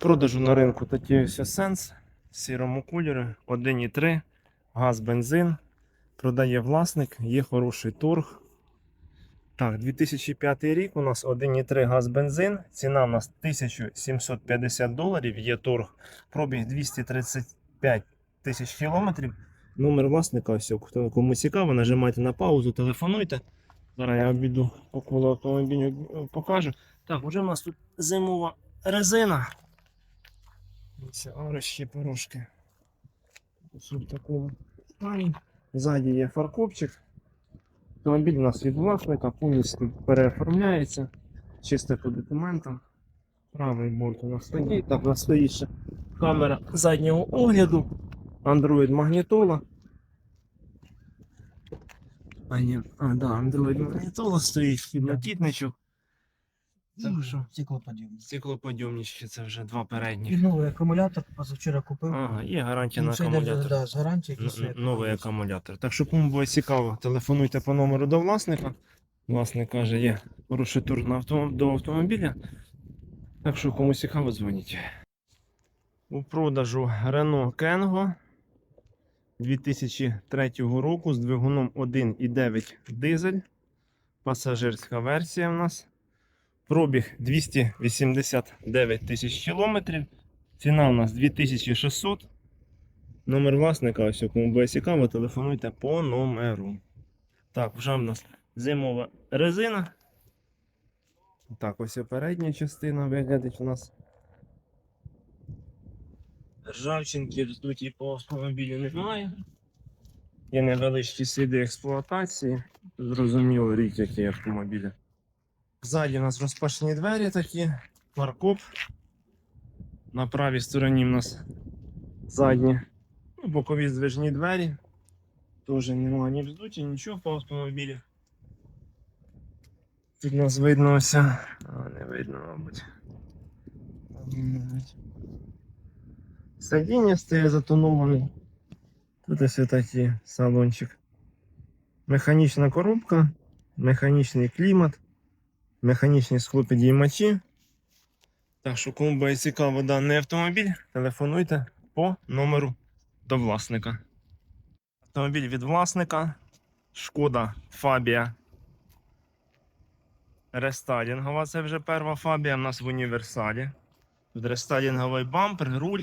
Продажу на ринку ось сенс в сірому кольорі 1,3, газ, бензин. Продає власник, є хороший торг. Так, 2005 рік у нас 1,3 газ бензин. Ціна у нас 1750 доларів. Є торг. Пробіг 235 тисяч кілометрів. Номер власника, ось, кому цікаво, нажимайте на паузу, телефонуйте. Зараз я обійду около автомобіля е, покажу. Так, вже у нас тут зимова резина. Це арощі порошки. В такому. Ззаді є фаркопчик. Автомобіль у нас від повністю переоформляється. Чисто по документам. Правий борт у нас стоїть. Так, у нас стоїть ще камера заднього огляду. Android магнітола. А, ні, а, да, Android магнітола стоїть, підлокітничок. Так що? Стеклоподъемник. Стеклоподйомнички, це вже два передні. І новий акумулятор позавчора купив. Ага, є гарантія на Ну, це йде, акумулятор. Да, з гарантії Н- Новий акумулятор. Так що кому буде цікаво, телефонуйте по номеру до власника. Власник каже, є хороший тур на авто... до автомобіля. Так що кому цікаво, дзвоніть. У продажу Renault Kengo 2003 року з двигуном 1,9 дизель. Пасажирська версія в нас. Пробіг 289 тисяч кілометрів. Ціна у нас 2600. Номер власника, ось кому буде цікаво, телефонуйте по номеру. Так, вже в нас зимова резина. Так, ось передня частина виглядить у нас. Ржавчинки рздуті по автомобілю немає. Є невеличкі сліди експлуатації. Зрозуміло рік, який автомобіль. Ззаді у нас розпашені двері такі, паркоп. На правій стороні у нас задні Ну, бокові здвижні двері. Теж немає ні вздуті, нічого по автомобілі. Тут нас видно ось. А, не видно, мабуть. Сидіння стає затонований. Тут ось такий салончик. Механічна коробка, механічний клімат, механічні склопідіймачі. Так що, кому буде цікаво даний автомобіль, телефонуйте по номеру до власника. Автомобіль від власника. Шкода Фабія. Рестайлінгова. Це вже перша фабія. У нас в універсалі. Тут рестайлінговий бампер, руль.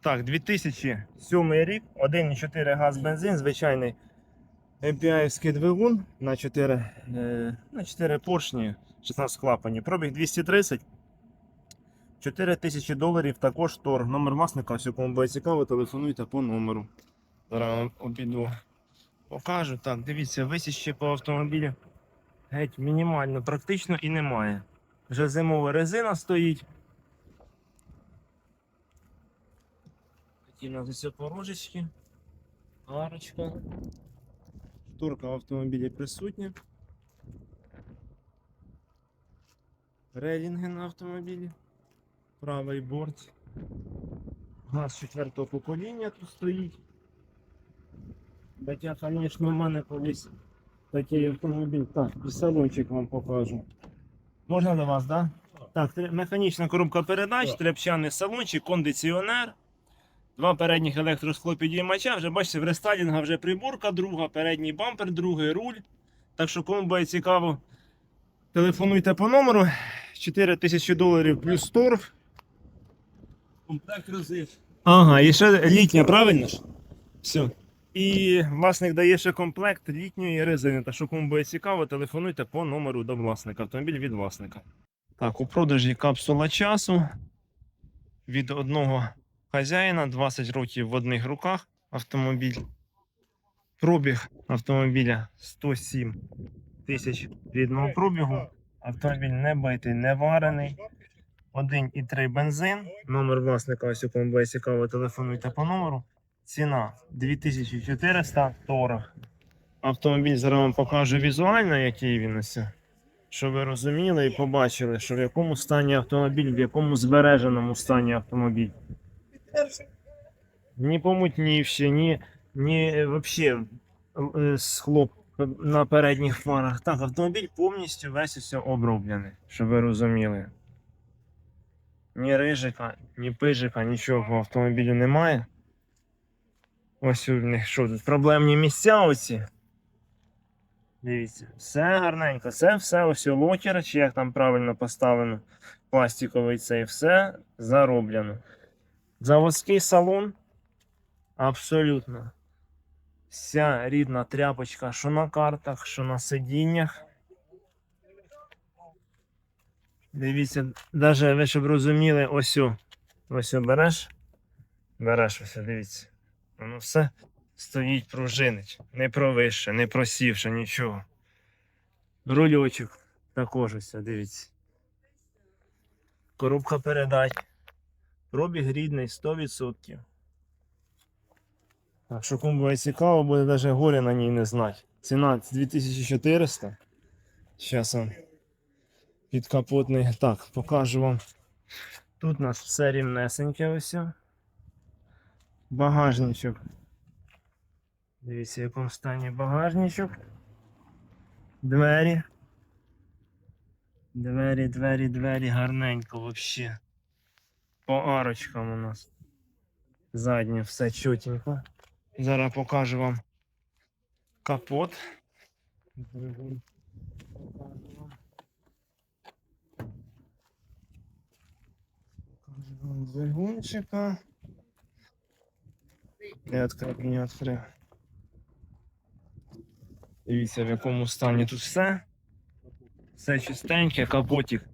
Так, 2007 рік, 1,4 газ бензин, звичайний MPI-ський двигун на 4, е, на 4 поршні, 16 клапанів. Пробіг 230. 4 тисячі доларів також торг. Номер власника, ось кому буде цікаво, телефонуйте по номеру. Зараз обіду покажу. Так, дивіться, висіще по автомобілю геть мінімально, практично і немає. Вже зимова резина стоїть. Такі у нас ось порожечки. Арочка. Шторка в автомобілі присутня. Релінги на автомобілі. Правий борт. Газ четвертого покоління тут стоїть. Хоча, звісно, в мене колись такий автомобіль. Так, і салончик вам покажу. Можна до вас, так? Да? Так, механічна коробка передач, тряпчаний салончик, кондиціонер. Два передніх електросклопідіймача. Вже бачите, в рестайлінга вже приборка друга, передній бампер, другий руль. Так що, кому буде цікаво, телефонуйте по номеру. 4 тисячі доларів плюс торг. Комплект розив. Ага, і ще літня, правильно ж? Все. І власник дає ще комплект літньої резини. Та що кому буде цікаво, телефонуйте по номеру до власника. Автомобіль від власника. Так, у продажі капсула часу від одного хазяїна 20 років в одних руках автомобіль. Пробіг автомобіля 107 тисяч рідного пробігу. Автомобіль не битий, не варений. 1,3 бензин. Номер власника, ось у кому цікаво, телефонуйте по номеру. Ціна 2400 торг. Автомобіль зараз вам покажу візуально, який він ось. Щоб ви розуміли і побачили, що в якому стані автомобіль, в якому збереженому стані автомобіль. Ні помутнівши, ні, ні взагалі схлоп на передніх фарах. Так, автомобіль повністю весь ось оброблений, щоб ви розуміли. ні рижика, ні пижика, нічого в автомобілі немає. Ось у них що тут проблемні місця оці. Дивіться, все гарненько. Це все ось локер, чи як там правильно поставлено. Пластиковий цей, все зароблено. Заводський салон. Абсолютно. Вся рідна тряпочка, що на картах, що на сидіннях. Дивіться, навіть ви щоб розуміли, ось ось береш. Береш ось, дивіться. Воно все стоїть пружинить. Не провище, не просівше, нічого. Рульочок також ось, дивіться. Коробка передач. Пробіг рідний 100%. Так що кому цікаво, буде навіть горя на ній не знати. Ціна 2400. Зараз он підкапотний. Так, покажу вам. Тут у нас все рівнесеньке ось. Багажничок. Дивіться, в якому стані багажничок. Двері. Двері, двері, двері, гарненько вообще. По арочкам у нас. Заднє все чотенько. Зараз покажу вам капот. Покажу вам. Двигунчика. Не відкрив, не відкрив. Дивіться, в якому стані тут все. Все чистеньке, капотик.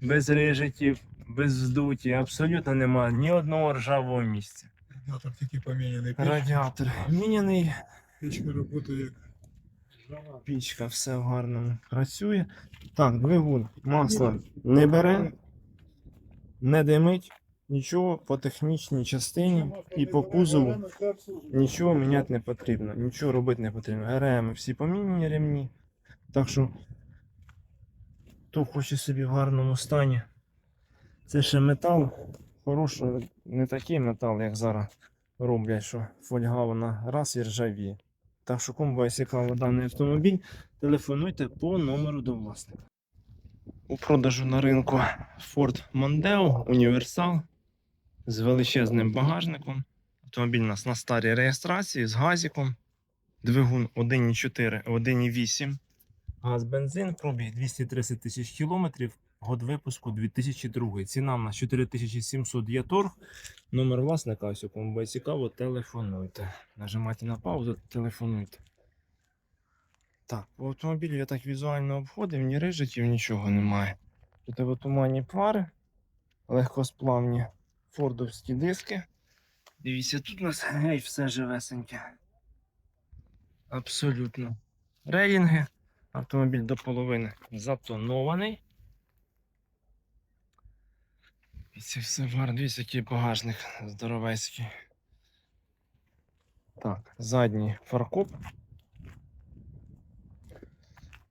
Без рижиків, без вздуті, абсолютно немає ні одного ржавого місця. Радіатор тільки поміняний. Радіатор міняний, Пічка працює як пічка все в гарному працює. Так, двигун, масло не бере, не димить, нічого по технічній частині і по кузову нічого міняти не потрібно, нічого робити не потрібно. РМ всі поміняні ремні. Так що, хто хоче собі в гарному стані. Це ще метал, хороший, не такий метал, як зараз роблять, що фольга вона раз і ржавіє. Так що, кому буде цікаво даний автомобіль, телефонуйте по номеру до власника. У продажу на ринку Ford Mondeo універсал з величезним багажником. Автомобіль у нас на старій реєстрації з газиком. Двигун 1,4, 1,8. Газ бензин, пробіг 230 тисяч кілометрів. Год випуску 2002. Ціна в нас 4700 є торг. Номер власника, ось кому буде цікаво, телефонуйте. Нажимайте на паузу, телефонуйте. Так, по автомобілю я так візуально обходив, ні рижиків, нічого немає. Тут в туманні фари, легкосплавні фордовські диски. Дивіться, тут у нас гей, все живесеньке. Абсолютно. Рейлінги. Автомобіль до половини затонований. І це все гарно. Дивіться, який багажник здоровецький. Так, задній фаркоп.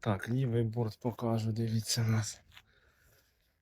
Так, лівий борт покажу, дивіться в нас.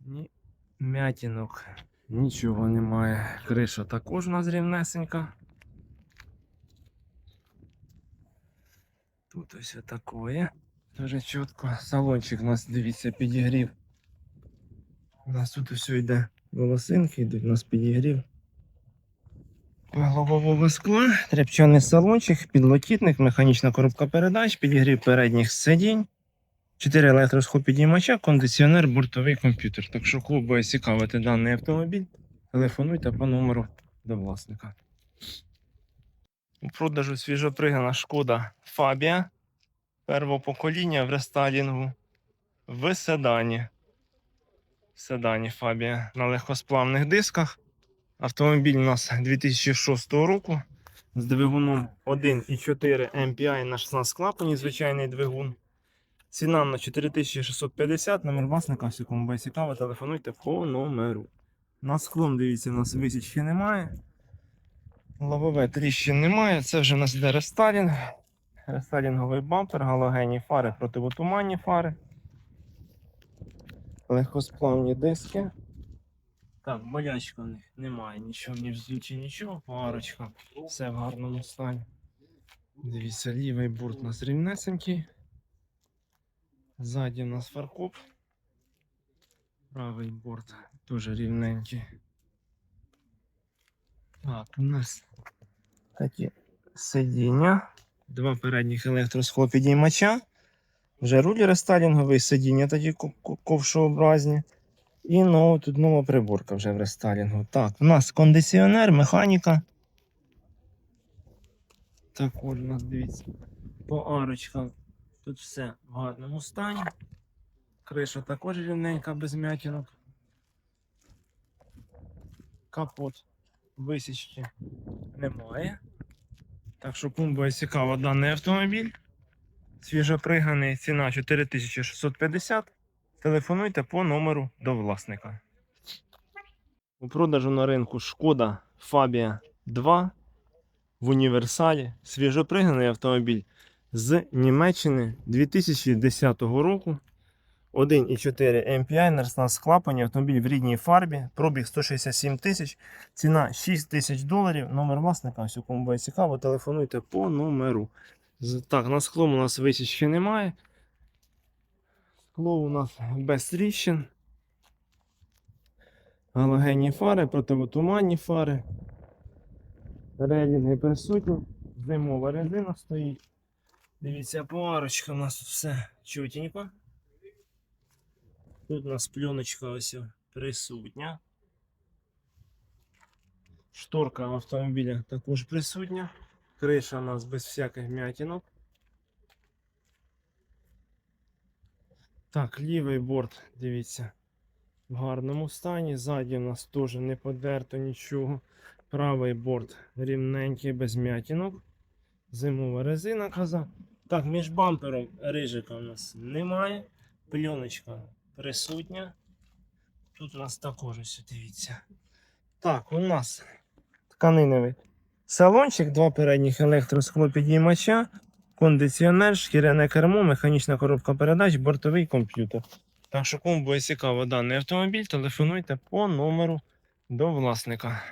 Ні м'ятінок, нічого немає. Криша також у нас рівнесенька. Тут ось отакое. Дуже чітко. Салончик у нас, дивіться, підігрів. У нас тут все йде волосинки, йдуть у нас підігрів. Головового скла, тряпчаний салончик, підлокітник, механічна коробка передач, підігрів передніх сидінь, 4 електросхопідіймача, кондиціонер, бортовий комп'ютер. Так що буде цікавити даний автомобіль, телефонуйте по номеру до власника. У продажу свіжопригнана шкода Фабія первого покоління в рестайлінгу в седані. В седані Фабія на легкосплавних дисках. Автомобіль у нас 2006 року з двигуном 1,4 MPI на 16 клапанів, звичайний двигун. Ціна на 4650, номер власника, все кому буде цікаво, телефонуйте по номеру. На склон, дивіться, у нас висічки немає. Лобове тріщин немає. Це вже у нас йде рестайлінг. Рестайлінговий бампер, галогенні фари, противотуманні фари. Легкосплавні диски. Так, болячка в них немає, нічого, ні взуті, нічого, парочка. Все в гарному стані. Дивіться, лівий борт у нас рівнесенький. Ззаді у нас фаркоп. Правий борт дуже рівненький. Так, у нас такі сидіння. Два передніх електросхлопідіймача. Вже руль рестайлінговий, сидіння ко- ковшообразні. І нова, тут нова приборка вже в рестайлінгу. Так, у нас кондиціонер, механіка. Також у нас дивіться. По арочкам тут все в гарному стані. Криша також рівненька, без м'ятінок. Капот висічки немає. Так що кому буде цікаво даний автомобіль. Свіжоприганий, ціна 4650. Телефонуйте по номеру до власника. У продажу на ринку шкода Fabia 2 в універсалі. Свіжопригнаний автомобіль з Німеччини 2010 року. 1,4 MPI, нарсна з клапані, автомобіль в рідній фарбі, пробіг 167 тисяч, ціна 6 тисяч доларів. Номер власника, ось кому буде цікаво, телефонуйте по номеру. Так, на склом у нас висічки немає. Скло у нас без тріщин. Галогенні фари, противотуманні фари. Релінги присутні. Зимова резина стоїть. Дивіться, по арочкам у нас тут все чутенько. Тут у нас пленочка ось присутня. Шторка автомобіля також присутня. Криша у нас без всяких м'ятінок. Так, лівий борт, дивіться, в гарному стані. Ззаді у нас теж не подерто нічого. Правий борт рівненький, без м'ятінок. Зимова резина каза. Так, між бампером рижика у нас немає. Пленочка присутня. Тут у нас також ось дивіться. Так, у нас тканиневий салончик, два передніх електросклопідіймача, кондиціонер, шкіряне кермо, механічна коробка передач, бортовий комп'ютер. Так що, кому буде цікаво даний автомобіль, телефонуйте по номеру до власника.